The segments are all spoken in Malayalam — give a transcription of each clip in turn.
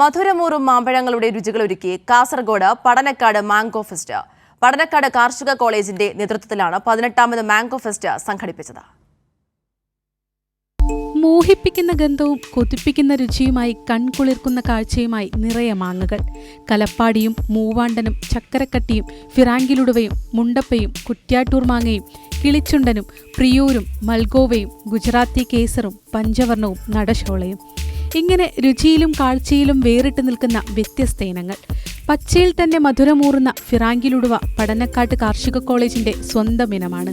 മധുരമൂറും മാമ്പഴങ്ങളുടെ രുചികൾ രുചികളൊരുക്കി കാസർഗോഡ് പടനക്കാട് മാംഗോ ഫെസ്റ്റ്. പടനക്കാട് കാർഷിക കോളേജിന്റെ നേതൃത്വത്തിലാണ് പതിനെട്ടാമത് മാംഗോ ഫെസ്റ്റ് സംഘടിപ്പിച്ചത്. മോഹിപ്പിക്കുന്ന ഗന്ധവും കൊതിപ്പിക്കുന്ന രുചിയുമായി കൺകുളിർക്കുന്ന കാഴ്ചയുമായി നിറയെ മാങ്ങകൾ. കലപ്പാടിയും മൂവാണ്ടനും ചക്കരക്കട്ടിയും ഫിറാങ്കിലുടുവയും മുണ്ടപ്പയും കുറ്റ്യാട്ടൂർ മാങ്ങയും കിളിച്ചുണ്ടനും പ്രിയൂരും മൽഗോവയും ഗുജറാത്തി കേസറും പഞ്ചവർണവും നടശോളയും. ഇങ്ങനെ രുചിയിലും കാഴ്ചയിലും വേറിട്ട് നിൽക്കുന്ന വ്യത്യസ്ത ഇനങ്ങൾ. പച്ചയിൽ തന്നെ മധുരമൂറുന്ന ഫിറാങ്കിലുടുവ പടന്നക്കാട്ട് കാർഷിക കോളേജിന്റെ സ്വന്തം ഇനമാണ്.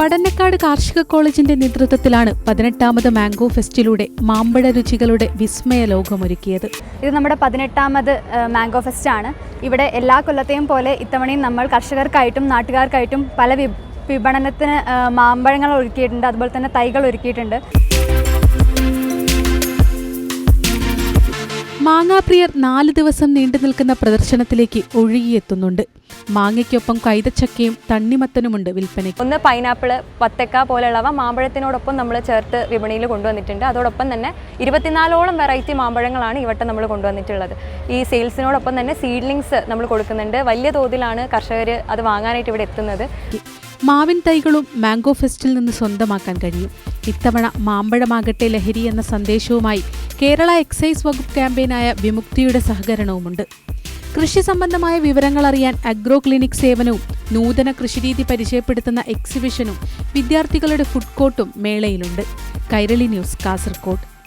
പടന്നക്കാട് കാർഷിക കോളേജിന്റെ നേതൃത്വത്തിലാണ് പതിനെട്ടാമത് മാംഗോ ഫെസ്റ്റിലൂടെ മാമ്പഴ രുചികളുടെ വിസ്മയ ലോകമൊരുക്കിയത്. ഇത് നമ്മുടെ പതിനെട്ടാമത് മാംഗോ ഫെസ്റ്റ് ആണ് ഇവിടെ എല്ലാ കൊല്ലത്തെയും പോലെ ഇത്തവണയും നമ്മൾ കർഷകർക്കായിട്ടും നാട്ടുകാർക്കായിട്ടും പല വിപണനത്തിന് മാമ്പഴങ്ങൾ ഒരുക്കിയിട്ടുണ്ട് അതുപോലെ തന്നെ തൈകൾ ഒരുക്കിയിട്ടുണ്ട്. മാങ്ങാപ്രിയർ നാല് ദിവസം നീണ്ടു നിൽക്കുന്ന പ്രദർശനത്തിലേക്ക് ഒഴുകിയെത്തുന്നുണ്ട്. മാങ്ങയ്ക്കൊപ്പം കൈതച്ചക്കയും തണ്ണിമത്തനുമുണ്ട് വിൽപ്പനയ്ക്ക്. ഒന്ന് പൈനാപ്പിൾ പത്തക്ക പോലെയുള്ളവ മാമ്പഴത്തിനോടൊപ്പം നമ്മൾ ചേർത്ത് വിപണിയിൽ കൊണ്ടുവന്നിട്ടുണ്ട്. അതോടൊപ്പം തന്നെ ഇരുപത്തിനാലോളം വെറൈറ്റി മാമ്പഴങ്ങളാണ് ഇവട്ടം നമ്മൾ കൊണ്ടുവന്നിട്ടുള്ളത്. ഈ സെയിൽസിനോടൊപ്പം തന്നെ സീഡ്ലിങ്സ് നമ്മൾ കൊടുക്കുന്നുണ്ട്. വലിയ തോതിലാണ് കർഷകർ അത് വാങ്ങാനായിട്ട് ഇവിടെ എത്തുന്നത്. മാവിൻ തൈകളും മാംഗോ ഫെസ്റ്റിൽ നിന്ന് സ്വന്തമാക്കാൻ കഴിയും. ഇത്തവണ മാമ്പഴമാകട്ടെ ലഹരി എന്ന സന്ദേശവുമായി കേരള എക്സൈസ് വകുപ്പ് ക്യാമ്പയിനായ വിമുക്തിയുടെ സഹകരണവുമുണ്ട്. കൃഷി സംബന്ധമായ വിവരങ്ങൾ അറിയാൻ അഗ്രോ ക്ലിനിക് സേവനവും നൂതന കൃഷിരീതി പരിചയപ്പെടുത്തുന്ന എക്സിബിഷനും വിദ്യാർത്ഥികളുടെ ഫുഡ് കോർട്ടും മേളയിലുണ്ട്. കൈരളി ന്യൂസ് കാസർകോട്.